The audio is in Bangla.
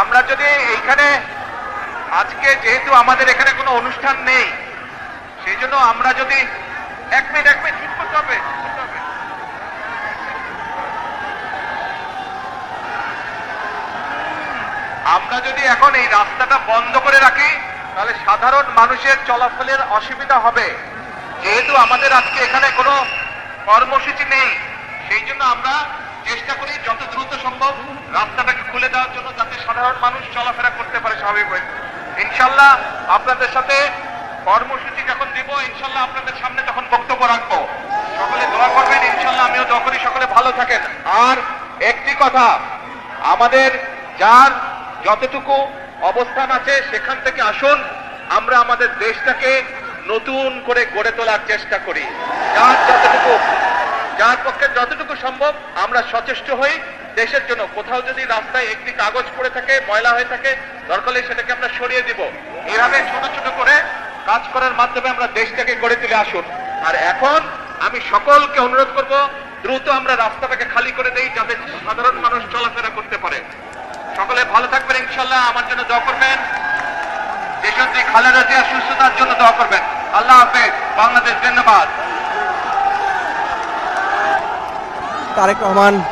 আমরা যদি এইখানে, আজকে যেহেতু আমাদের এখানে কোনো অনুষ্ঠান নেই, সেই জন্য আমরা যদি এক মিনিট এক মিনিট হবে, করতে হবে। আমরা যদি এখন এই রাস্তাটা বন্ধ করে রাখি, তাহলে সাধারণ মানুষের চলাফলের অসুবিধা হবে যেহেতু আমাদের আজকে এখানে কোনো কর্মসূচি নেই, সেই জন্য আমরা চেষ্টা করি যত দ্রুত সম্ভব রাস্তাটাকে খুলে দেওয়ার জন্য যাতে সাধারণ মানুষ চলাফেরা করতে পারে স্বাভাবিকভাবে ইনশাল্লাহ আপনাদের সাথে কর্মসূচি যখন দিব, ইনশাল্লাহ আপনাদের সামনে তখন বক্তব্য রাখব, সকলে দোয়া করবেন, ইনশাল্লাহ আমিও দোয়া করি সকলে ভালো থাকেন। আর একটি কথা, আমাদের যার যতটুকু অবস্থান আছে সেখান থেকে আসুন, আমরা আমাদের দেশটাকে নতুন করে গড়ে তোলার চেষ্টা করি। যার যতটুকু, যার পক্ষে যতটুকু সম্ভব আমরা সচেষ্ট হই। দেশের জন্য কোথাও যদি রাস্তায় একটি কাগজ পড়ে থাকে, ময়লা হয়ে থাকে, দরকার সেটাকে আমরা সরিয়ে দিব। এভাবে ছোট ছোট করে কাজ করার মাধ্যমে আমরা দেশটাকে গড়ে তুলে আসুন। আর এখন আমি সকলকে অনুরোধ করব, দ্রুত আমরা রাস্তাটাকে খালি করে দেই, যাতে সাধারণ মানুষ চলাফেরা করতে পারে। সকলে ভালো থাকবেন ইনশাল্লাহ আমার জন্য দোয়া করবেন। দেশত্রী খালেদা জিয়া সুস্থতার জন্য দোয়া করবেন। আল্লাহ হাফেজ। বাংলাদেশ, ধন্যবাদ। তারেক রহমান